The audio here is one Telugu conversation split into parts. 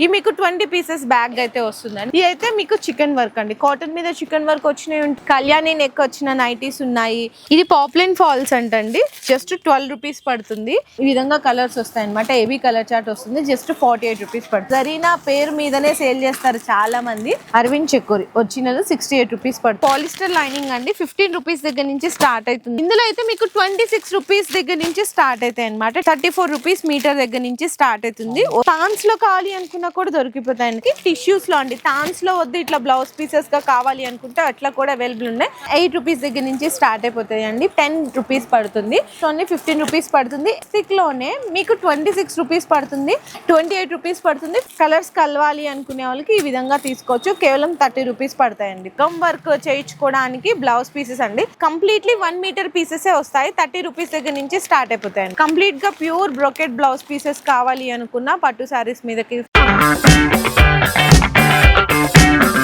ఈ మీకు ట్వంటీ పీసెస్ బ్యాగ్ అయితే వస్తుందండి. ఇది అయితే మీకు చికెన్ వర్క్ అండి. కాటన్ మీద చికెన్ వర్క్ వచ్చినాయి కళ్యాణి నెక్ వచ్చిన నైటీస్ ఉన్నాయి. ఇది పాప్లైన్ ఫాల్స్ అంటండి. జస్ట్ ట్వెల్వ్ రూపీస్ పడుతుంది. ఈ విధంగా కలర్స్ వస్తాయి అనమాట ఏవి కలర్ చార్ట్ వస్తుంది. జస్ట్ ఫార్టీ ఎయిట్ రూపీస్ పడుతుంది. జరీనా పేరు మీదనే సేల్ చేస్తారు చాలా మంది. అరవింద్ చెక్కూరి వచ్చినది సిక్స్టీ ఎయిట్ రూపీస్ పడుతుంది పాలిస్టర్ లైనింగ్ అండి. ఫిఫ్టీన్ రూపీస్ దగ్గర నుంచి స్టార్ట్ అవుతుంది. ఇందులో అయితే మీకు ట్వంటీ సిక్స్ రూపీస్ దగ్గర నుంచి స్టార్ట్ అవుతాయి అనమాట థర్టీ ఫోర్ రూపీస్ మీటర్ దగ్గర నుంచి స్టార్ట్ అవుతుంది. ఫాన్స్లో కావాలి అనుకున్నా కూడా దొరికిపోతాయి టిష్యూస్లో అండి. తాన్స్లో వద్దు ఇట్లా బ్లౌజ్ పీసెస్గా కావాలి అనుకుంటే అట్లా కూడా అవైలబుల్ ఉన్నాయి. ఎయిట్ రూపీస్ దగ్గర నుంచి స్టార్ట్ అయిపోతాయి అండి టెన్ రూపీస్ పడుతుంది. ఓన్లీ ఫిఫ్టీన్ రూపీస్ పడుతుంది. సిక్లోనే మీకు ట్వంటీ సిక్స్ రూపీస్ పడుతుంది. ట్వంటీ ఎయిట్ రూపీస్ పడుతుంది. కలర్స్ కలవాలి అనుకునే వాళ్ళకి ఈ విధంగా తీసుకోవచ్చు. కేవలం థర్టీ రూపీస్ పడతాయండి. కమ్ వర్క్ చేయించుకోవడానికి బ్లౌజ్ పీసెస్ అండి. కంప్లీట్లీ వన్ మీటర్ పీసెస్ వస్తాయి. థర్టీ రూపీస్ దగ్గర నుంచి స్టార్ట్ అయిపోతాయండి. కంప్లీట్గా ప్యూర్ బ్రోకెట్ బ్లౌజ్ పీసెస్ కావాలి అనుకున్న పట్టు శారీస్ మీదకి Thank you.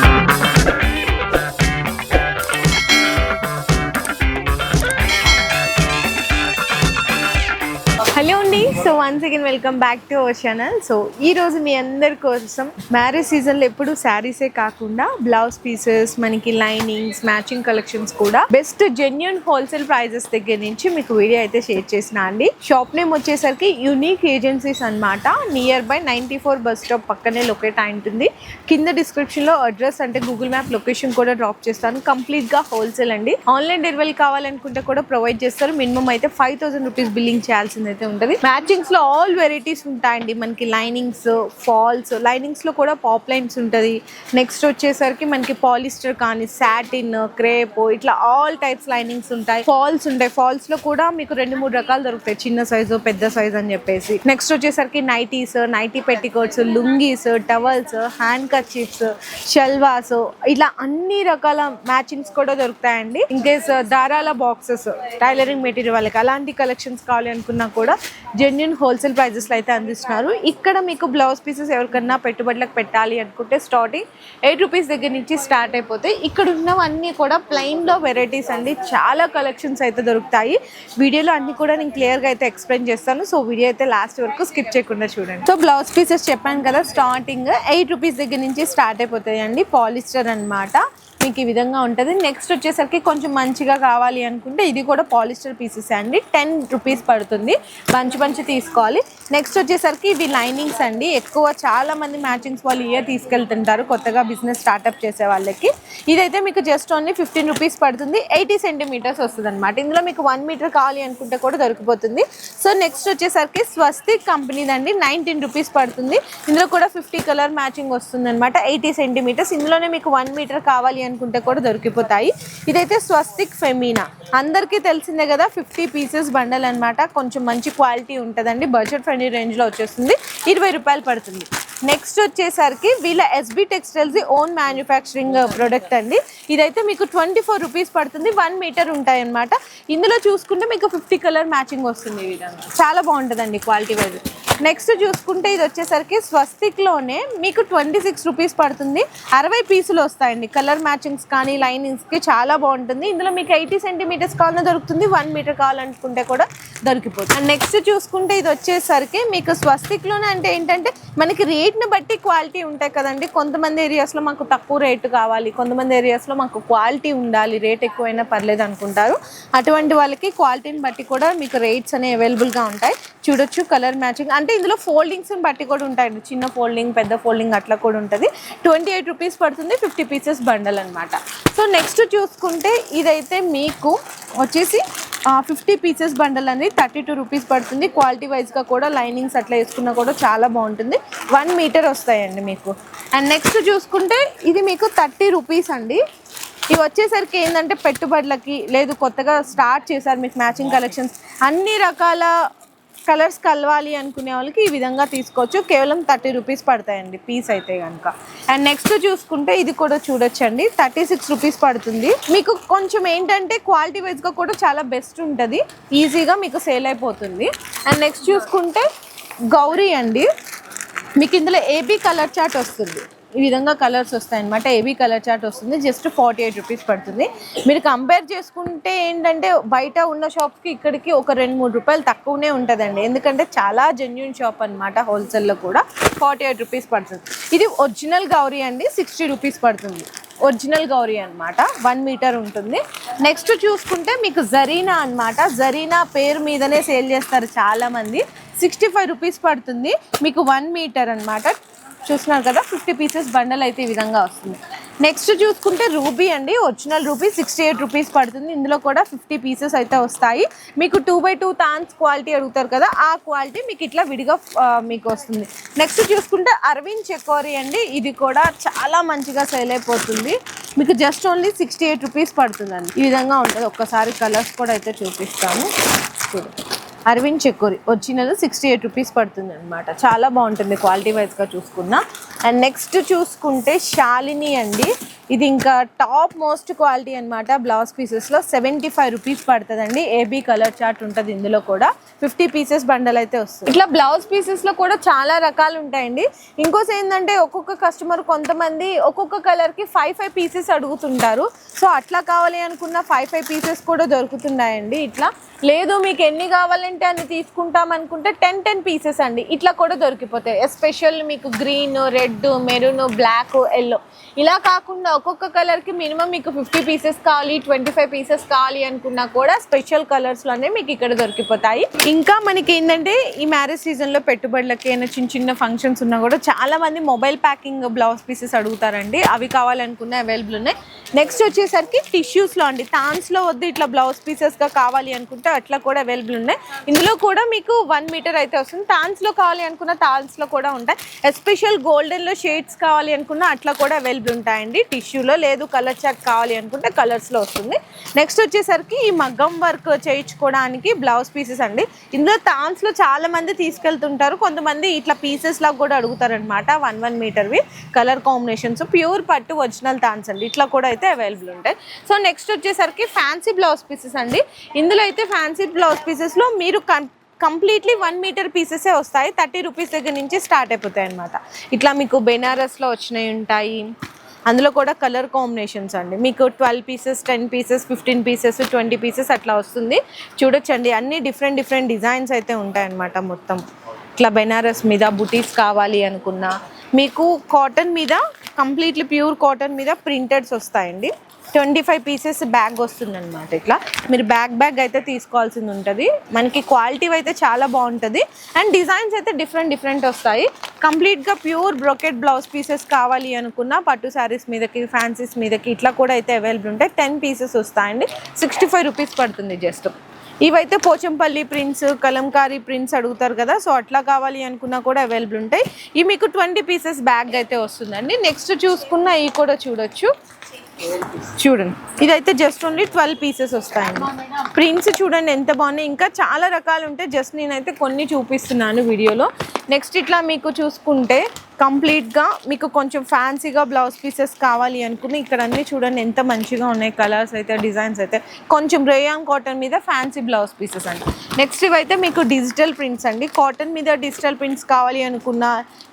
Once again welcome back to our channel so ఈ రోజు మీ అందరి కోసం మ్యారేజ్ సీజన్లో ఎప్పుడు శారీసే కాకుండా బ్లౌజ్ పీసెస్ మనకి లైనింగ్స్ మ్యాచింగ్ కలెక్షన్స్ కూడా బెస్ట్ జెన్యున్ హోల్సేల్ ప్రైజెస్ దగ్గర నుంచి మీకు వీడియో అయితే షేర్ చేసిన అండి. షాప్ నేమ్ వచ్చేసరికి యూనిక్ ఏజెన్సీస్ అన్నమాట. Near by ninety four bus stop పక్కనే లొకేట్ అయి ఉంటుంది. కింద డిస్క్రిప్షన్లో అడ్రస్ అంటే గూగుల్ మ్యాప్ లొకేషన్ కూడా డ్రాప్ చేస్తాను. కంప్లీట్గా హోల్సేల్ అండి. ఆన్లైన్ డెలివరీ కావాలనుకుంటే కూడా ప్రొవైడ్ చేస్తారు. మినిమం అయితే ఫైవ్ థౌసండ్ రూపీస్ బిల్లింగ్ చేయాల్సింది అయితే ఉంటుంది మ్యాచింగ్స్లో ఆల్ వెరైటీస్ ఉంటాయండి మనకి లైనింగ్స్ ఫాల్స్ లైనింగ్స్లో కూడా పాప్ లైన్స్ ఉంటుంది. నెక్స్ట్ వచ్చేసరికి మనకి పాలిస్టర్ కానీ సాటిన్ క్రేప్ ఇట్లా ఆల్ టైప్స్ లైనింగ్స్ ఉంటాయి. ఫాల్స్ ఉంటాయి. ఫాల్స్లో కూడా మీకు రెండు మూడు రకాలు దొరుకుతాయి. చిన్న సైజు పెద్ద సైజ్ అని చెప్పేసి. నెక్స్ట్ వచ్చేసరికి nighties nighty petticoats lungis towels hand kerchiefs shalwars ఇలా అన్ని రకాల మ్యాచింగ్స్ కూడా దొరుకుతాయండి. ఇన్కేస్ దారాల బాక్సెస్ టైలరింగ్ మెటీరియల్ వాళ్ళకి అలాంటి కలెక్షన్స్ కావాలి అనుకున్నా కూడా జెన్యున్ హోల్సేల్ ప్రైజెస్లో అయితే అందిస్తున్నారు. ఇక్కడ మీకు బ్లౌజ్ పీసెస్ ఎవరికన్నా పెట్టుబడులకు పెట్టాలి అనుకుంటే స్టార్టింగ్ ఎయిట్ రూపీస్ దగ్గర నుంచి స్టార్ట్ అయిపోతాయి. ఇక్కడ ఉన్నవన్నీ కూడా ప్లెయిన్లో వెరైటీస్ అండి. చాలా కలెక్షన్స్ అయితే దొరుకుతాయి. వీడియోలో అన్ని కూడా నేను క్లియర్గా అయితే ఎక్స్ప్లెయిన్ చేస్తాను. సో వీడియో అయితే లాస్ట్ వరకు స్కిప్ చేయకుండా చూడండి. సో బ్లౌజ్ పీసెస్ చెప్పాను కదా స్టార్టింగ్ ఎయిట్ రూపీస్ దగ్గర నుంచి స్టార్ట్ అయిపోతాయి అండి పాలిస్టర్ అన్నమాట. మీకు ఈ విధంగా ఉంటుంది. నెక్స్ట్ వచ్చేసరికి కొంచెం మంచిగా కావాలి అనుకుంటే ఇది కూడా పాలిస్టర్ పీసెస్ అండి. టెన్ రూపీస్ పడుతుంది. మంచి మంచి తీసుకోవాలి. నెక్స్ట్ వచ్చేసరికి ఇవి లైనింగ్స్ అండి. ఎక్కువ చాలా మంది మ్యాచింగ్స్ వాళ్ళు ఇయర్ తీసుకెళ్తుంటారు. కొత్తగా బిజినెస్ స్టార్ట్అప్ చేసే వాళ్ళకి. ఇదైతే మీకు జస్ట్ ఓన్లీ ఫిఫ్టీన్ రూపీస్ పడుతుంది. ఎయిటీ సెంటీమీటర్స్ వస్తుంది అనమాట ఇందులో మీకు వన్ మీటర్ కావాలి అనుకుంటే కూడా దొరికిపోతుంది. సో నెక్స్ట్ వచ్చేసరికి స్వస్తిక్ కంపెనీదండి. నైన్టీన్ రూపీస్ పడుతుంది. ఇందులో కూడా ఫిఫ్టీ కలర్ మ్యాచింగ్ వస్తుంది అనమాట ఎయిటీ సెంటీమీటర్స్ ఇందులోనే మీకు వన్ మీటర్ కావాలి అనుకుంటే కూడా దొరికిపోతాయి. ఇదైతే స్వస్తిక్ ఫెమీనా. అందరికీ తెలిసిందే కదా ఫిఫ్టీ పీసెస్ బండల్ అన్నమాట. కొంచెం మంచి క్వాలిటీ ఉంటుందండి. బడ్జెట్ ఫ్రెండ్లీ రేంజ్లో వచ్చేస్తుంది. ఇరవై రూపాయలు పడుతుంది. నెక్స్ట్ వచ్చేసరికి వీళ్ళ SB textiles own manufacturing product అండి. ఇదైతే మీకు ట్వంటీ ఫోర్ రూపీస్ పడుతుంది. వన్ మీటర్ ఉంటాయి అనమాట ఇందులో చూసుకుంటే మీకు ఫిఫ్టీ కలర్ మ్యాచింగ్ వస్తుంది ఈ విధంగా. చాలా బాగుంటుందండి క్వాలిటీ వైజ్. నెక్స్ట్ చూసుకుంటే ఇది వచ్చేసరికి స్వస్తిక్లోనే మీకు ట్వంటీ సిక్స్ రూపీస్ పడుతుంది. అరవై పీసులు వస్తాయండి. కలర్ మ్యాచింగ్స్ కానీ లైనింగ్స్కి చాలా బాగుంటుంది. ఇందులో మీకు ఎయిటీ సెంటీమీటర్స్ కావాలన్నా దొరుకుతుంది. వన్ మీటర్ కావాలనుకుంటే కూడా దొరికిపోతుంది. అండ్ నెక్స్ట్ చూసుకుంటే ఇది వచ్చేసరికి మీకు స్వస్తిక్లోనే అంటే ఏంటంటే మనకి రేట్ని బట్టి క్వాలిటీ ఉంటాయి కదండి. కొంతమంది ఏరియాస్లో మాకు తక్కువ రేటు కావాలి. కొంతమంది ఏరియాస్లో మాకు క్వాలిటీ ఉండాలి. రేట్ ఎక్కువైనా పర్లేదు అనుకుంటారు. అటువంటి వాళ్ళకి క్వాలిటీని బట్టి కూడా మీకు రేట్స్ అనేవి అవైలబుల్గా ఉంటాయి. చూడొచ్చు కలర్ మ్యాచింగ్ అంటే ఇందులో ఫోల్డింగ్స్ని బట్టి కూడా ఉంటాయండి చిన్న ఫోల్డింగ్ పెద్ద ఫోల్డింగ్ అట్లా కూడా ఉంటుంది. ట్వంటీ ఎయిట్ రూపీస్ పడుతుంది ఫిఫ్టీ పీసెస్ బండల్ అనమాట సో నెక్స్ట్ చూసుకుంటే ఇదైతే మీకు వచ్చేసి ఫిఫ్టీ పీసెస్ బండల్ అనేది థర్టీ టూ రూపీస్ పడుతుంది క్వాలిటీ వైజ్గా కూడా లైనింగ్స్ అట్లా వేసుకున్నా కూడా చాలా బాగుంటుంది. వన్ మీటర్ వస్తాయండి మీకు. అండ్ నెక్స్ట్ చూసుకుంటే ఇది మీకు థర్టీ రూపీస్ అండి. ఇవి వచ్చేసరికి ఏంటంటే పెట్టుబడులకి లేదు కొత్తగా స్టార్ట్ చేశారు మీకు మ్యాచింగ్ కలెక్షన్స్ అన్ని రకాల కలర్స్ కలవాలి అనుకునే వాళ్ళకి ఈ విధంగా తీసుకోవచ్చు. కేవలం థర్టీ రూపీస్ పడతాయండి పీస్ అయితే కనుక అండ్ నెక్స్ట్ చూసుకుంటే ఇది కూడా చూడొచ్చండి. థర్టీ సిక్స్ రూపీస్ పడుతుంది. మీకు కొంచెం ఏంటంటే క్వాలిటీ వైజ్గా కూడా చాలా బెస్ట్ ఉంటుంది. ఈజీగా మీకు సేల్ అయిపోతుంది. అండ్ నెక్స్ట్ చూసుకుంటే గౌరీ అండి. మీకు ఇందులో ఏబీ కలర్ చార్ట్ వస్తుంది. ఈ విధంగా కలర్స్ వస్తాయి అనమాట ఏబీ కలర్ చార్ట్ వస్తుంది. జస్ట్ ఫార్టీ ఎయిట్ రూపీస్ పడుతుంది. మీరు కంపేర్ చేసుకుంటే ఏంటంటే బయట ఉన్న షాప్కి ఇక్కడికి ఒక రెండు మూడు రూపాయలు తక్కువనే ఉంటుందండి. ఎందుకంటే చాలా జెన్యున్ షాప్ అనమాట హోల్సేల్లో కూడా. ఫార్టీ ఎయిట్ రూపీస్ పడుతుంది. ఇది ఒరిజినల్ గౌరీ అండి. సిక్స్టీ రూపీస్ పడుతుంది. ఒరిజినల్ గౌరీ అనమాట వన్ మీటర్ ఉంటుంది. నెక్స్ట్ చూసుకుంటే మీకు జరీనా అన్నమాట. జరీనా పేరు మీదనే సేల్ చేస్తారు చాలామంది. సిక్స్టీ ఫైవ్ రూపీస్ పడుతుంది. మీకు వన్ మీటర్ అన్నమాట. చూస్తున్నారు కదా ఫిఫ్టీ పీసెస్ బండల్ అయితే ఈ విధంగా వస్తుంది. నెక్స్ట్ చూసుకుంటే రూబీ అండి original Ruby sixty eight rupees పడుతుంది. ఇందులో కూడా ఫిఫ్టీ పీసెస్ అయితే వస్తాయి. మీకు టూ బై టూ తాన్స్ క్వాలిటీ అడుగుతారు కదా ఆ క్వాలిటీ మీకు ఇట్లా విడిగా మీకు వస్తుంది. నెక్స్ట్ చూసుకుంటే అరవింద్ చెకోరీ అండి ఇది కూడా చాలా మంచిగా సేల్ అయిపోతుంది. మీకు just only sixty eight rupees పడుతుందండి. ఈ విధంగా ఉంటుంది. ఒక్కసారి కలర్స్ కూడా అయితే చూపిస్తాము చూడండి అరవింద్ చెక్కూరి వచ్చినది సిక్స్టీ ఎయిట్ రూపీస్ పడుతుంది అనమాట చాలా బాగుంటుంది క్వాలిటీ వైజ్గా చూసుకున్నా. అండ్ నెక్స్ట్ చూసుకుంటే శాలిని అండి. ఇది ఇంకా టాప్ మోస్ట్ క్వాలిటీ అనమాట బ్లౌజ్ పీసెస్లో సెవెంటీ ఫైవ్ రూపీస్ పడుతుందండి. ఏబీ కలర్ చార్ట్ ఉంటుంది ఇందులో కూడా. ఫిఫ్టీ పీసెస్ బండల్ అయితే వస్తుంది. ఇట్లా బ్లౌజ్ పీసెస్లో కూడా చాలా రకాలు ఉంటాయండి. ఇంకోసి ఏంటంటే ఒక్కొక్క కస్టమర్ కొంతమంది ఒక్కొక్క కలర్కి ఫైవ్ ఫైవ్ పీసెస్ అడుగుతుంటారు. సో అట్లా కావాలి అనుకున్న ఫైవ్ ఫైవ్ పీసెస్ కూడా దొరుకుతున్నాయండి ఇట్లా. లేదు మీకు ఎన్ని కావాలంటే అన్ని తీసుకుంటాం అనుకుంటే టెన్ టెన్ పీసెస్ అండి. ఇట్లా కూడా దొరికిపోతాయి. ఎస్పెషల్ మీకు green red maroon black yellow. ఇలా కాకుండా ఒక్కొక్క కలర్కి మినిమం మీకు ఫిఫ్టీ పీసెస్ కావాలి ట్వంటీ ఫైవ్ పీసెస్ కావాలి అనుకున్నా కూడా స్పెషల్ కలర్స్లోనే మీకు ఇక్కడ దొరికిపోతాయి. ఇంకా మనకి ఏంటంటే ఈ మ్యారేజ్ సీజన్లో పెట్టుబడులకి ఏమైనా చిన్న చిన్న ఫంక్షన్స్ ఉన్నా కూడా చాలా మంది మొబైల్ ప్యాకింగ్ బ్లౌజ్ పీసెస్ అడుగుతారండి. అవి కావాలనుకున్న అవైలబుల్ ఉన్నాయి. నెక్స్ట్ వచ్చేసరికి టిష్యూస్లో అండి. తాన్స్లో వద్దు ఇట్లా బ్లౌజ్ పీసెస్గా కావాలి అనుకుంటే అట్లా కూడా అవైలబుల్ ఉన్నాయి. ఇందులో కూడా మీకు వన్ మీటర్ అయితే వస్తుంది. తాన్స్లో కావాలి అనుకున్న తాన్స్లో కూడా ఉంటాయి. ఎస్పెషల్ గోల్డెన్లో షేడ్స్ కావాలి అనుకున్న అట్లా కూడా అవైలబుల్ ఉంటాయండి టిష్యూలో లేదు కలర్ చాక్ కావాలి అనుకుంటే కలర్స్లో వస్తుంది. నెక్స్ట్ వచ్చేసరికి ఈ మగ్గం వర్క్ చేయించుకోవడానికి బ్లౌజ్ పీసెస్ అండి. ఇందులో తాన్స్లో చాలామంది తీసుకెళ్తుంటారు. కొంతమంది ఇట్లా పీసెస్ లాగా కూడా అడుగుతారనమాట వన్ వన్ మీటర్వి. కలర్ కాంబినేషన్స్ ప్యూర్ పట్టు ఒరిజినల్ తాన్స్ అండి. ఇట్లా కూడా అయితే అవైలబుల్ ఉంటాయి. సో నెక్స్ట్ వచ్చేసరికి ఫ్యాన్సీ బ్లౌజ్ పీసెస్ అండి. ఇందులో అయితే ఫ్యాన్సీ బ్లౌజ్ పీసెస్లో మీరు కన్ కంప్లీట్లీ వన్ మీటర్ పీసెసే వస్తాయి. థర్టీ రూపీస్ దగ్గర నుంచి స్టార్ట్ అయిపోతాయి అనమాట ఇట్లా మీకు బెనారస్లో వచ్చినవి ఉంటాయి. అందులో కూడా కలర్ కాంబినేషన్స్ అండి. మీకు twelve pieces ten pieces fifteen pieces twenty pieces అట్లా వస్తుంది. చూడొచ్చండి. అన్ని డిఫరెంట్ డిఫరెంట్ డిజైన్స్ అయితే ఉంటాయన్నమాట మొత్తం. ఇట్లా బెనారస్ మీద బుటీస్ కావాలి అనుకున్నా మీకు కాటన్ మీద కంప్లీట్లీ ప్యూర్ కాటన్ మీద ప్రింటెడ్స్ వస్తాయండి. ట్వంటీ ఫైవ్ పీసెస్ బ్యాగ్ వస్తుందన్నమాట ఇట్లా. మీరు బ్యాగ్ బ్యాగ్ అయితే తీసుకోవాల్సింది ఉంటుంది. మనకి క్వాలిటీ అయితే చాలా బాగుంటుంది. అండ్ డిజైన్స్ అయితే డిఫరెంట్ డిఫరెంట్ వస్తాయి. కంప్లీట్గా ప్యూర్ బ్రొకెట్ బ్లౌజ్ పీసెస్ కావాలి అనుకున్న పట్టు శారీస్ మీదకి ఫ్యాన్సీస్ మీదకి ఇట్లా కూడా అయితే అవైలబుల్ ఉంటాయి. టెన్ పీసెస్ వస్తాయండి. సిక్స్టీ ఫైవ్ రూపీస్ పడుతుంది జస్ట్ ఇవైతే పోచంపల్లి ప్రింట్స్ కలంకారీ ప్రింట్స్ అడుగుతారు కదా సో అట్లా కావాలి అనుకున్నా కూడా అవైలబుల్ ఉంటాయి. ఇవి మీకు ట్వంటీ పీసెస్ బ్యాగ్ అయితే వస్తుందండి. నెక్స్ట్ చూసుకున్న ఇవి కూడా చూడొచ్చు. చూడండి. ఇదైతే జస్ట్ ఓన్లీ ట్వెల్వ్ పీసెస్ వస్తాయండి. ప్రింట్స్ చూడండి ఎంత బాగున్నాయి. ఇంకా చాలా రకాలు ఉంటాయి. జస్ట్ నేనైతే కొన్ని చూపిస్తున్నాను వీడియోలో. నెక్స్ట్ ఇట్లా మీకు చూసుకుంటే కంప్లీట్గా మీకు కొంచెం ఫ్యాన్సీగా బ్లౌజ్ పీసెస్ కావాలి అనుకుని ఇక్కడ అన్నీ చూడండి ఎంత మంచిగా ఉన్నాయి కలర్స్ అయితే డిజైన్స్ అయితే. కొంచెం రేయాన్ కాటన్ మీద ఫ్యాన్సీ బ్లౌజ్ పీసెస్ అండి. నెక్స్ట్ ఇవైతే మీకు డిజిటల్ ప్రింట్స్ అండి. కాటన్ మీద డిజిటల్ ప్రింట్స్ కావాలి అనుకున్నా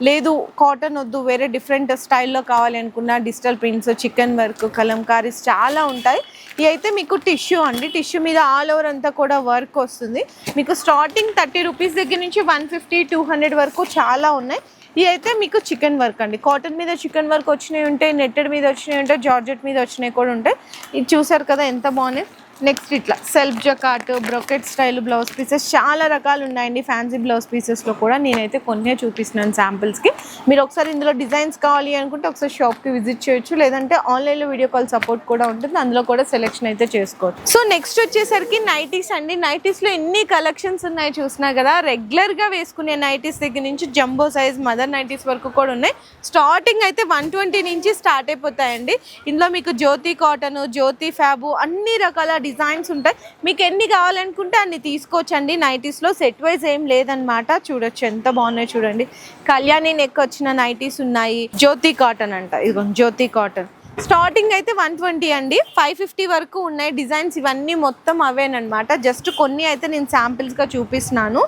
లేదు కాటన్ వద్దు వేరే డిఫరెంట్ స్టైల్లో కావాలి అనుకున్నా digital prints chicken work Kalamkaris చాలా ఉంటాయి. ఇవి అయితే మీకు టిష్యూ అండి. టిష్యూ మీద ఆల్ ఓవర్ అంతా కూడా వర్క్ వస్తుంది. మీకు స్టార్టింగ్ థర్టీ రూపీస్ దగ్గర నుంచి వన్ ఫిఫ్టీ టూ హండ్రెడ్ వరకు చాలా ఉన్నాయి. ఇవి అయితే మీకు చికెన్ వర్క్ అండి. కాటన్ మీద చికెన్ వర్క్ వచ్చినాయి ఉంటాయి నెట్టెడ్ మీద వచ్చినవి ఉంటాయి జార్జెట్ మీద వచ్చినాయి కూడా ఉంటాయి ఇది చూసారు కదా ఎంత బాగున్నాయి. నెక్స్ట్ ఇట్లా self jacquard brocade style blouse pieces చాలా రకాలు ఉన్నాయండి ఫ్యాన్సీ బ్లౌజ్ పీసెస్లో కూడా నేనైతే కొన్నే చూపిస్తున్నాను శాంపిల్స్కి మీరు ఒకసారి ఇందులో డిజైన్స్ కావాలి అనుకుంటే ఒకసారి షాప్కి విజిట్ చేయొచ్చు. లేదంటే ఆన్లైన్లో వీడియో కాల్ సపోర్ట్ కూడా ఉంటుంది. అందులో కూడా సెలెక్షన్ అయితే చేసుకోవచ్చు. సో నెక్స్ట్ వచ్చేసరికి నైటీస్ అండి. నైటీస్లో ఎన్ని కలెక్షన్స్ ఉన్నాయి చూసినా కదా రెగ్యులర్గా వేసుకునే నైటీస్ దగ్గర నుంచి జంబో సైజ్ మదర్ నైటీస్ వరకు కూడా ఉన్నాయి. స్టార్టింగ్ అయితే వన్ ట్వంటీ నుంచి స్టార్ట్ అయిపోతాయండి. ఇందులో మీకు జ్యోతి కాటన్ జ్యోతి ఫ్యాబు అన్ని రకాల డిజైన్స్ ఉంటాయి. మీకు ఎన్ని కావాలనుకుంటే అన్ని తీసుకోవచ్చండి. నైటీస్లో సెట్ వైజ్ ఏం లేదనమాట చూడొచ్చు ఎంత బాగున్నాయి చూడండి. కళ్యాణి నెక్ వచ్చిన నైటీస్ ఉన్నాయి. జ్యోతి కాటన్ అంట. ఇదిగో జ్యోతి కాటన్ స్టార్టింగ్ అయితే వన్ ట్వంటీ అండి. ఫైవ్ ఫిఫ్టీ వరకు ఉన్నాయి. డిజైన్స్ ఇవన్నీ మొత్తం అవేనమాట జస్ట్ కొన్ని అయితే నేను శాంపిల్స్గా చూపిస్తున్నాను.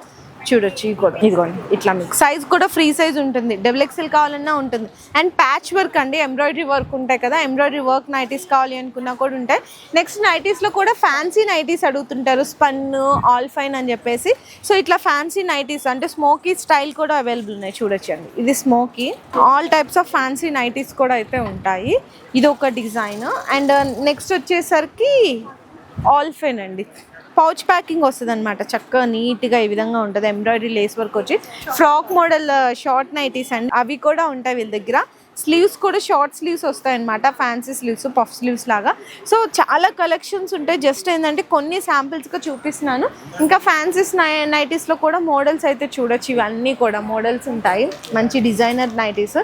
చూడొచ్చు ఇది కూడా ఇదిగోండి ఇట్లా మీకు. సైజ్ కూడా ఫ్రీ సైజ్ ఉంటుంది. డబుల్ ఎక్స్ఎల్ కావాలన్నా ఉంటుంది. అండ్ ప్యాచ్ వర్క్ అండి ఎంబ్రాయిడరీ వర్క్ ఉంటాయి కదా ఎంబ్రాయిడరీ వర్క్ నైటీస్ కావాలి అనుకున్నా కూడా ఉంటాయి. నెక్స్ట్ నైటీస్లో కూడా ఫ్యాన్సీ నైటీస్ అడుగుతుంటారు స్పన్ ఆల్ ఫైన్ అని చెప్పేసి. సో ఇట్లా ఫ్యాన్సీ నైటీస్ అంటే స్మోకీ స్టైల్ కూడా అవైలబుల్ ఉన్నాయి చూడొచ్చండి ఇది smoky all types of fancy nighties కూడా అయితే ఉంటాయి. ఇది ఒక డిజైన్ అండ్ నెక్స్ట్ వచ్చేసరికి ఆల్ ఫైన్ అండి. పౌచ్ ప్యాకింగ్ వస్తుంది అనమాట చక్కగా నీట్గా ఈ విధంగా ఉంటుంది. ఎంబ్రాయిడరీ లేస్ వర్క్ వచ్చి. Frock model short nighties and అవి కూడా ఉంటాయి వీళ్ళ దగ్గర. స్లీవ్స్ కూడా షార్ట్ స్లీవ్స్ వస్తాయి అన్నమాట ఫ్యాన్సీ స్లీవ్స్ పఫ్ స్లీవ్స్ లాగా. సో చాలా కలెక్షన్స్ ఉంటాయి. జస్ట్ ఏంటంటే కొన్ని శాంపిల్స్గా చూపిస్తున్నాను. ఇంకా ఫ్యాన్సీస్ నైటీస్లో కూడా మోడల్స్ అయితే చూడొచ్చు. ఇవన్నీ కూడా మోడల్స్ ఉంటాయి. మంచి designer nighties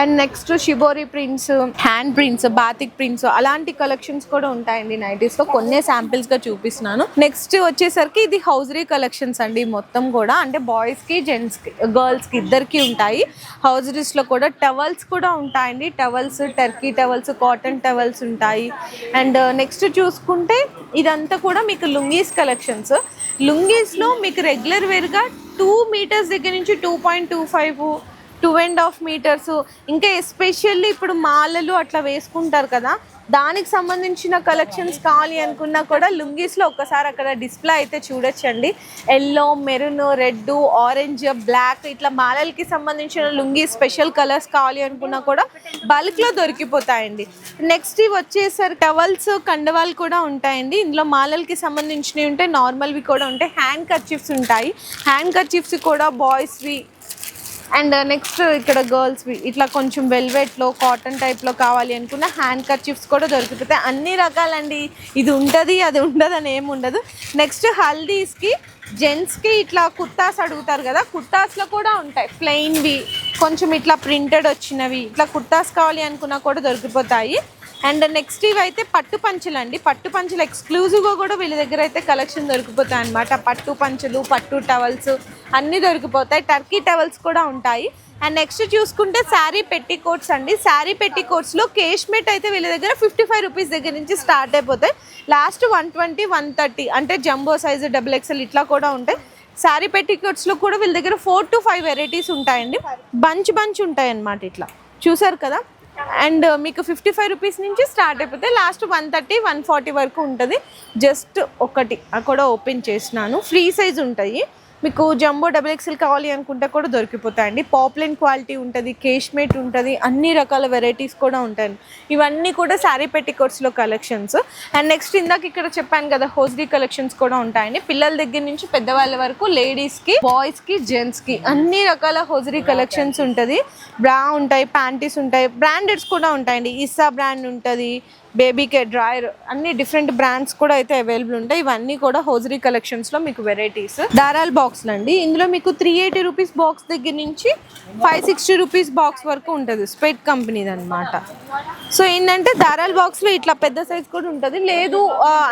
and next shibori prints hand prints batik prints అలాంటి కలెక్షన్స్ కూడా ఉంటాయండి నైటీస్లో కొన్ని శాంపిల్స్గా చూపిస్తున్నాను. నెక్స్ట్ వచ్చేసరికి ఇది హౌజరీ కలెక్షన్స్ అండి మొత్తం కూడా. అంటే బాయ్స్కి జెంట్స్కి గర్ల్స్కి ఇద్దరికి ఉంటాయి. హౌజరీస్లో కూడా టవల్స్ కూడా ఉంటాయండి. Towels Turkey towels cotton towels ఉంటాయి. అండ్ నెక్స్ట్ uh, చూసుకుంటే ఇదంతా కూడా మీకు లుంగీస్ కలెక్షన్స్ లుంగీస్లో మీకు రెగ్యులర్ వేర్గా టూ మీటర్స్ దగ్గర నుంచి two point two five two and half metres ఇంకా ఎస్పెషల్లీ ఇప్పుడు మాలలు అట్లా వేసుకుంటారు కదా దానికి సంబంధించిన కలెక్షన్స్ కావాలి అనుకున్నా కూడా లుంగీస్లో ఒక్కసారి అక్కడ డిస్ప్లే అయితే చూడొచ్చండి. Yellow maroon red orange black ఇట్లా మాలలకి సంబంధించిన లుంగీ స్పెషల్ కలర్స్ కావాలి అనుకున్నా కూడా బల్క్లో దొరికిపోతాయండి. నెక్స్ట్ ఇవి వచ్చేసరి టవల్స్ కండవాలు కూడా ఉంటాయండి. ఇందులో మాలలకి సంబంధించినవి ఉంటాయి నార్మల్వి కూడా ఉంటాయి. హ్యాండ్ కర్చిప్స్ ఉంటాయి. హ్యాండ్ కర్చిప్స్ కూడా బాయ్స్వి అండ్ uh, నెక్స్ట్ ఇక్కడ గర్ల్స్వి ఇట్లా కొంచెం వెల్వెట్లో కాటన్ టైప్లో కావాలి అనుకున్న హ్యాండ్ చిప్స్ కూడా దొరికిపోతాయి. అన్ని రకాలండి. ఇది ఉంటుంది అది ఉండదు అని ఏమి ఉండదు. నెక్స్ట్ హల్దీస్కి జెంట్స్కి ఇట్లా కుర్తాస్ అడుగుతారు కదా కుర్తాస్లో కూడా ఉంటాయి. ప్లెయిన్వి కొంచెం ఇట్లా ప్రింటెడ్ వచ్చినవి ఇట్లా కుర్తాస్ కావాలి అనుకున్నా కూడా దొరికిపోతాయి. అండ్ నెక్స్ట్ ఇవి అయితే పట్టు పంచులు అండి పట్టు పంచలు ఎక్స్క్లూజివ్గా కూడా వీళ్ళ దగ్గర అయితే కలెక్షన్ దొరికిపోతాయి అనమాట పట్టు పంచలు పట్టు టవల్స్ అన్నీ దొరికిపోతాయి. టర్కీ టవల్స్ కూడా ఉంటాయి. అండ్ నెక్స్ట్ చూసుకుంటే శారీ పెట్టి కోట్స్ అండి. శారీ పెట్టి కోట్స్లో కేష్మెట్ అయితే వీళ్ళ దగ్గర ఫిఫ్టీ ఫైవ్ రూపీస్ దగ్గర నుంచి స్టార్ట్ అయిపోతాయి. Last one twenty one thirty అంటే జంబో సైజు డబుల్ ఎక్స్ఎల్ ఇట్లా కూడా ఉంటాయి. శారీ పెట్టికోట్స్లో కూడా వీళ్ళ దగ్గర ఫోర్ టు ఫైవ్ వెరైటీస్ ఉంటాయండి. బంచ్ బంచ్ ఉంటాయి అన్నమాట ఇట్లా. చూసారు కదా? అండ్ మీకు ఫిఫ్టీ ఫైవ్ రూపీస్ నుంచి స్టార్ట్ అయిపోతే last one thirty one forty వరకు ఉంటుంది. జస్ట్ ఒకటి అక్కడ కూడా ఓపెన్ చేసినాను. ఫ్రీ సైజ్ ఉంటాయి. మీకు జంబో డబుల్ ఎక్స్ఎల్ కావాలి అనుకుంటే కూడా దొరికిపోతాయండి. పాప్లైన్ క్వాలిటీ ఉంటుంది కేష్మేట్ ఉంటుంది అన్ని రకాల వెరైటీస్ కూడా ఉంటాయి ఇవన్నీ కూడా శారీ పెట్టికోట్స్లో కలెక్షన్స్. అండ్ నెక్స్ట్ ఇందాక ఇక్కడ చెప్పాను కదా హోస్డీ కలెక్షన్స్ కూడా ఉంటాయండి. పిల్లల దగ్గర నుంచి పెద్దవాళ్ళ వరకు లేడీస్కి బాయ్స్కి జెంట్స్కి అన్ని రకాల హోజరీ కలెక్షన్స్ ఉంటుంది. బ్రా ఉంటాయి ప్యాంటీస్ ఉంటాయి బ్రాండెడ్స్ కూడా ఉంటాయండి. ఇస్సా బ్రాండ్ ఉంటుంది బేబీ కేర్ డ్రాయర్ అన్ని డిఫరెంట్ బ్రాండ్స్ కూడా అయితే అవైలబుల్ ఉంటాయి. ఇవన్నీ కూడా హోజరీ కలెక్షన్స్లో మీకు వెరైటీస్ దారాల్ బాక్స్ అండి. ఇందులో మీకు త్రీ ఎయిటీ రూపీస్ బాక్స్ దగ్గర నుంచి ఫైవ్ సిక్స్టీ రూపీస్ బాక్స్ వరకు ఉంటుంది. స్పెట్ కంపెనీది అనమాట సో ఏంటంటే దారాల్ బాక్స్లో ఇట్లా పెద్ద సైజ్ కూడా ఉంటుంది. లేదు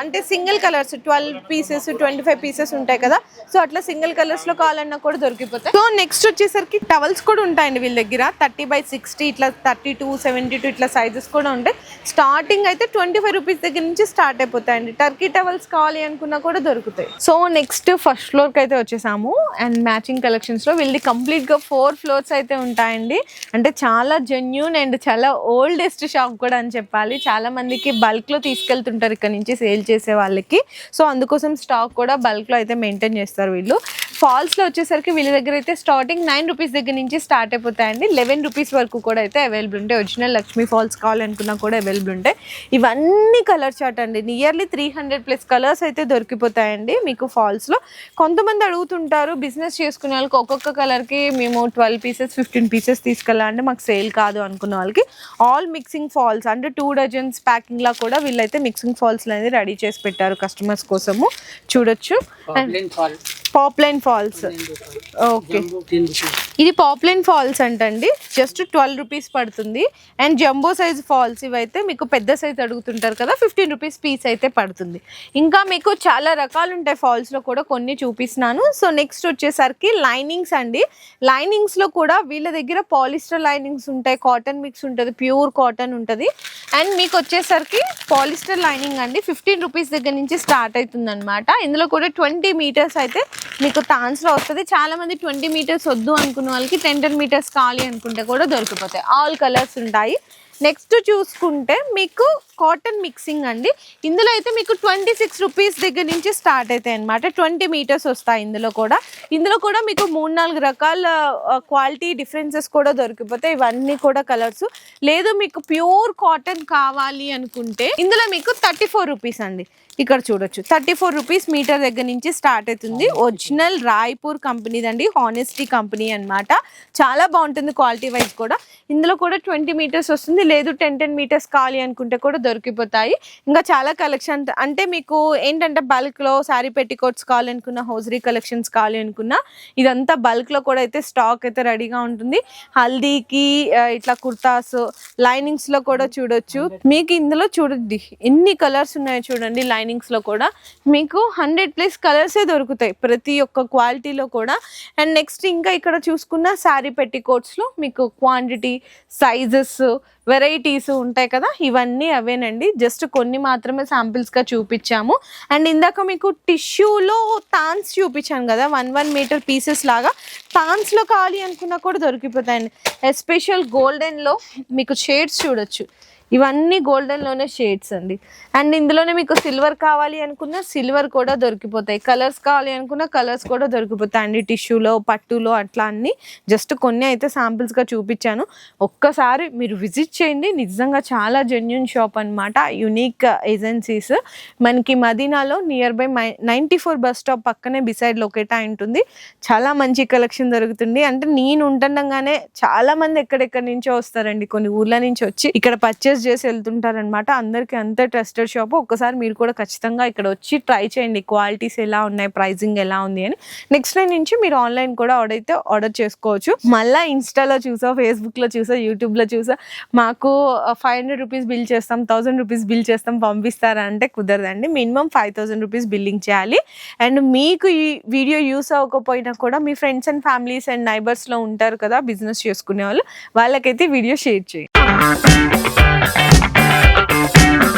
అంటే single colours twelve pieces twenty five pieces ఉంటాయి కదా. సో అట్లా సింగిల్ కలర్స్లో కావాలన్నా కూడా దొరికిపోతాయి. సో నెక్స్ట్ వచ్చేసరికి టవల్స్ కూడా ఉంటాయండి వీళ్ళ దగ్గర. థర్టీ బై సిక్స్టీ ఇట్లా థర్టీ టూ సెవెంటీ టూ ఇట్లా సైజెస్ కూడా ఉంటాయి. స్టార్టింగ్ అయితే ట్వంటీ ఫైవ్ రూపీస్ దగ్గర నుంచి స్టార్ట్ అయిపోతాయండి. టర్కీ టవల్స్ కావాలి అనుకున్నా కూడా దొరుకుతాయి. సో నెక్స్ట్ ఫస్ట్ ఫ్లోర్కి అయితే వచ్చేసాము. అండ్ మ్యాచింగ్ కలెక్షన్స్లో వీళ్ళది కంప్లీట్గా ఫోర్ ఫ్లోర్స్ అయితే ఉంటాయండి. అంటే చాలా జెన్యున్ అండ్ చాలా ఓల్డెస్ట్ షాప్ కూడా అని చెప్పాలి. చాలా మందికి బల్క్లో తీసుకెళ్తుంటారు ఇక్కడ నుంచి సేల్ చేసే వాళ్ళకి. సో అందుకోసం స్టాక్ కూడా బల్క్లో అయితే మెయింటైన్ చేస్తారు వీళ్ళు. ఫాల్స్లో వచ్చేసరికి వీళ్ళ దగ్గర అయితే స్టార్టింగ్ నైన్ రూపీస్ దగ్గర నుంచి స్టార్ట్ అయిపోతాయండి. లెవెన్ రూపీస్ వరకు కూడా అయితే అవైలబుల్ ఉంటాయి. ఒరిజినల్ లక్ష్మీ ఫాల్స్ కావాలనుకున్నా కూడా అవైలబుల్ ఉంటాయి. ఇవన్నీ కలర్ చార్ట్ అండి. Nearly three hundred plus colours అయితే దొరికిపోతాయండి మీకు ఫాల్స్లో. కొంతమంది అడుగుతుంటారు బిజినెస్ చేసుకునే వాళ్ళకి ఒక్కొక్క కలర్కి మేము ట్వెల్వ్ పీసెస్ ఫిఫ్టీన్ పీసెస్ తీసుకెళ్ళాలంటే మాకు సేల్ కాదు అనుకున్న వాళ్ళకి ఆల్ మిక్సింగ్ ఫాల్స్ అంటే టూ డజన్స్ ప్యాకింగ్లా కూడా వీళ్ళైతే మిక్సింగ్ ఫాల్స్ అనేది రెడీ చేసి పెట్టారు కస్టమర్స్ కోసము. చూడొచ్చు. ఫాల్ పాప్లైన్ ఫాల్స్ ఓకే ఇది పాప్లైన్ ఫాల్స్ అంటండి. జస్ట్ ట్వెల్వ్ రూపీస్ పడుతుంది. అండ్ జంబో సైజ్ ఫాల్స్ ఇవైతే మీకు పెద్ద సైజ్ అడుగుతుంటారు కదా ఫిఫ్టీన్ రూపీస్ పీస్ అయితే పడుతుంది. ఇంకా మీకు చాలా రకాలు ఉంటాయి ఫాల్స్లో కూడా కొన్ని చూపిస్తున్నాను. సో నెక్స్ట్ వచ్చేసరికి లైనింగ్స్ అండి. లైనింగ్స్లో కూడా వీళ్ళ దగ్గర పాలిస్టర్ లైనింగ్స్ ఉంటాయి కాటన్ మిక్స్ ఉంటుంది ప్యూర్ కాటన్ ఉంటుంది. అండ్ మీకు వచ్చేసరికి పాలిస్టర్ లైనింగ్ అండి. ఫిఫ్టీన్ రూపీస్ దగ్గర నుంచి స్టార్ట్ అవుతుంది అనమాట ఇందులో కూడా ట్వంటీ మీటర్స్ అయితే మీకు తాన్స్లో వస్తుంది. చాలా మంది ట్వంటీ మీటర్స్ వద్దు అనుకున్న వాళ్ళకి టెన్ టెన్ మీటర్స్ కావాలి అనుకుంటే కూడా దొరికిపోతాయి. ఆల్ కలర్స్ ఉంటాయి. నెక్స్ట్ చూసుకుంటే మీకు కాటన్ మిక్సింగ్ అండి. ఇందులో అయితే మీకు ట్వంటీ సిక్స్ రూపీస్ దగ్గర నుంచి స్టార్ట్ అవుతాయి అనమాట ట్వంటీ మీటర్స్ వస్తాయి ఇందులో కూడా. ఇందులో కూడా మీకు మూడు నాలుగు రకాల క్వాలిటీ డిఫరెన్సెస్ కూడా దొరికిపోతాయి. ఇవన్నీ కూడా కలర్స్ లేదు మీకు ప్యూర్ కాటన్ కావాలి అనుకుంటే ఇందులో మీకు థర్టీ ఫోర్ రూపీస్ అండి. ఇక్కడ చూడొచ్చు. థర్టీ ఫోర్ రూపీస్ మీటర్ దగ్గర నుంచి స్టార్ట్ అవుతుంది. ఒరిజినల్ రాయ్పూర్ కంపెనీదండి హానెస్టీ కంపెనీ అన్నమాట. చాలా బాగుంటుంది క్వాలిటీ వైజ్ కూడా. ఇందులో కూడా ట్వంటీ మీటర్స్ వస్తుంది. లేదు టెన్ టెన్ మీటర్స్ కావాలి అనుకుంటే కూడా దొరికిపోతాయి. ఇంకా చాలా కలెక్షన్ అంటే మీకు ఏంటంటే బల్క్లో శారీ పెట్టికోట్స్ కావాలనుకున్న హౌజరీ కలెక్షన్స్ కావాలి అనుకున్నా ఇదంతా బల్క్లో కూడా అయితే స్టాక్ అయితే రెడీగా ఉంటుంది. హల్దీకి ఇట్లా కుర్తాస్ లైనింగ్స్లో కూడా చూడొచ్చు. మీకు ఇందులో చూడండి ఎన్ని కలర్స్ ఉన్నాయో చూడండి లైనింగ్స్లో కూడా. మీకు హండ్రెడ్ ప్లస్ కలర్సే దొరుకుతాయి ప్రతి ఒక్క క్వాలిటీలో కూడా. అండ్ నెక్స్ట్ ఇంకా ఇక్కడ చూసుకున్న శారీ పెట్టికోట్స్లో మీకు క్వాంటిటీ సైజెస్ వెరైటీస్ ఉంటాయి కదా ఇవన్నీ అవేనండి. జస్ట్ కొన్ని మాత్రమే శాంపిల్స్గా చూపించాము. అండ్ ఇందాక మీకు టిష్యూలో తాన్స్ చూపించాను కదా వన్ వన్ మీటర్ పీసెస్ లాగా. తాన్స్లో కావాలి అనుకున్నా కూడా దొరికిపోతాయండి. ఎస్పెషల్ గోల్డెన్లో మీకు షేడ్స్ చూడొచ్చు. ఇవన్నీ గోల్డెన్లోనే షేడ్స్ అండి. అండ్ ఇందులోనే మీకు సిల్వర్ కావాలి అనుకున్న సిల్వర్ కూడా దొరికిపోతాయి. కలర్స్ కావాలి అనుకున్న కలర్స్ కూడా దొరికిపోతాయి. అండి టిష్యూలో పట్టులో అట్లా అన్ని జస్ట్ కొన్ని అయితే శాంపిల్స్గా చూపించాను. ఒక్కసారి మీరు విజిట్ చేయండి. నిజంగా చాలా జెన్యున్ షాప్ అనమాట యునిక్ ఏజెన్సీస్ మనకి మదీనాలో near by my ninety four bus stop పక్కనే బిసైడ్ లొకేట్ అయి ఉంటుంది. చాలా మంచి కలెక్షన్ దొరుకుతుంది. అంటే నేను ఉంటుండగానే చాలామంది ఎక్కడెక్కడి నుంచో వస్తారండి. కొన్ని ఊర్ల నుంచి వచ్చి ఇక్కడ పర్చేస్ చేసి వెళ్తుంటారనమాట అందరికీ అంతే ట్రస్టెడ్ షాప్. ఒక్కసారి మీరు కూడా ఖచ్చితంగా ఇక్కడ వచ్చి ట్రై చేయండి. క్వాలిటీస్ ఎలా ఉన్నాయి? ప్రైజింగ్ ఎలా ఉంది అని. నెక్స్ట్ డే నుంచి మీరు ఆన్లైన్ కూడా ఆర్డర్ అయితే ఆర్డర్ చేసుకోవచ్చు. మళ్ళీ ఇన్స్టాలో చూసా ఫేస్బుక్లో చూసా యూట్యూబ్లో చూసా. మాకు ఫైవ్ హండ్రెడ్ రూపీస్ బిల్ చేస్తాం థౌసండ్ రూపీస్ బిల్ చేస్తాం పంపిస్తారా అంటే కుదరదండి. Minimum five thousand rupees billing చేయాలి. అండ్ మీకు ఈ వీడియో యూస్ అవ్వకపోయినా కూడా మీ ఫ్రెండ్స్ అండ్ ఫ్యామిలీస్ అండ్ నైబర్స్లో ఉంటారు కదా బిజినెస్ చేసుకునే వాళ్ళు వాళ్ళకైతే వీడియో షేర్ చేయండి. Thank you.